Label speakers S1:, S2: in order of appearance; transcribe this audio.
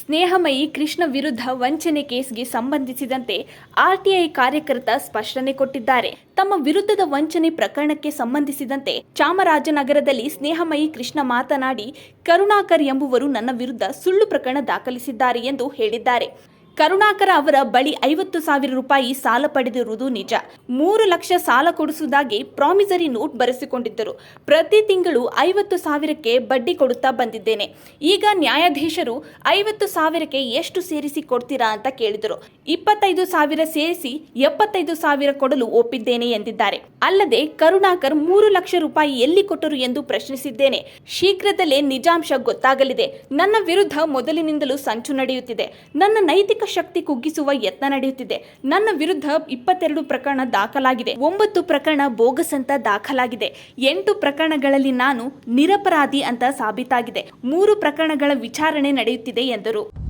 S1: ಸ್ನೇಹಮಯಿ ಕೃಷ್ಣ ವಿರುದ್ಧ ವಂಚನೆ ಕೇಸ್ಗೆ ಸಂಬಂಧಿಸಿದಂತೆ ಆರ್ಟಿಐ ಕಾರ್ಯಕರ್ತ ಸ್ಪಷ್ಟನೆ ಕೊಟ್ಟಿದ್ದಾರೆ. ತಮ್ಮ ವಿರುದ್ಧದ ವಂಚನೆ ಪ್ರಕರಣಕ್ಕೆ ಸಂಬಂಧಿಸಿದಂತೆ ಚಾಮರಾಜನಗರದಲ್ಲಿ ಸ್ನೇಹಮಯಿ ಕೃಷ್ಣ ಮಾತನಾಡಿ, ಕರುಣಾಕರ್ ಎಂಬುವರು ನನ್ನ ವಿರುದ್ಧ ಸುಳ್ಳು ಪ್ರಕರಣ ದಾಖಲಿಸಿದ್ದಾರೆ ಎಂದು ಹೇಳಿದ್ದಾರೆ. ಕರುಣಾಕರ ಅವರ ಬಳಿ ಐವತ್ತು ಸಾವಿರ ರೂಪಾಯಿ ಸಾಲ ಪಡೆದಿರುವುದು ನಿಜ. ಮೂರು ಲಕ್ಷ ಸಾಲ ಕೊಡಿಸುವುದಾಗಿ ಪ್ರಾಮಿಸರಿ ನೋಟ್ ಬರೆಸಿಕೊಂಡಿದ್ದರು. ಪ್ರತಿ ತಿಂಗಳು ಐವತ್ತು ಸಾವಿರಕ್ಕೆ ಬಡ್ಡಿ ಕೊಡುತ್ತಾ ಬಂದಿದ್ದೇನೆ. ಈಗ ನ್ಯಾಯಾಧೀಶರು ಐವತ್ತು ಸಾವಿರಕ್ಕೆ ಎಷ್ಟು ಸೇರಿಸಿ ಕೊಡ್ತೀರಾ ಅಂತ ಕೇಳಿದರು. ಇಪ್ಪತ್ತೈದು ಸಾವಿರ ಸೇರಿಸಿ ಎಪ್ಪತ್ತೈದು ಸಾವಿರ ಕೊಡಲು ಒಪ್ಪಿದ್ದೇನೆ ಎಂದಿದ್ದಾರೆ. ಅಲ್ಲದೆ ಕರುಣಾಕರ್ ಮೂರು ಲಕ್ಷ ರೂಪಾಯಿ ಎಲ್ಲಿ ಕೊಟ್ಟರು ಎಂದು ಪ್ರಶ್ನಿಸಿದ್ದೇನೆ. ಶೀಘ್ರದಲ್ಲೇ ನಿಜಾಂಶ ಗೊತ್ತಾಗಲಿದೆ. ನನ್ನ ವಿರುದ್ಧ ಮೊದಲಿನಿಂದಲೂ ಸಂಚು ನಡೆಯುತ್ತಿದೆ. ನನ್ನ ನೈತಿಕ ಶಕ್ತಿ ಕುಗ್ಗಿಸುವ ಯತ್ನ ನಡೆಯುತ್ತಿದೆ. ನನ್ನ ವಿರುದ್ಧ ಇಪ್ಪತ್ತೆರಡು ಪ್ರಕರಣ ದಾಖಲಾಗಿದೆ. ಒಂಬತ್ತು ಪ್ರಕರಣ ಬೋಗಸ್ ಅಂತ ದಾಖಲಾಗಿದೆ. ಎಂಟು ಪ್ರಕರಣಗಳಲ್ಲಿ ನಾನು ನಿರಪರಾಧಿ ಅಂತ ಸಾಬೀತಾಗಿದೆ. ಮೂರು ಪ್ರಕರಣಗಳ ವಿಚಾರಣೆ ನಡೆಯುತ್ತಿದೆ ಎಂದರು.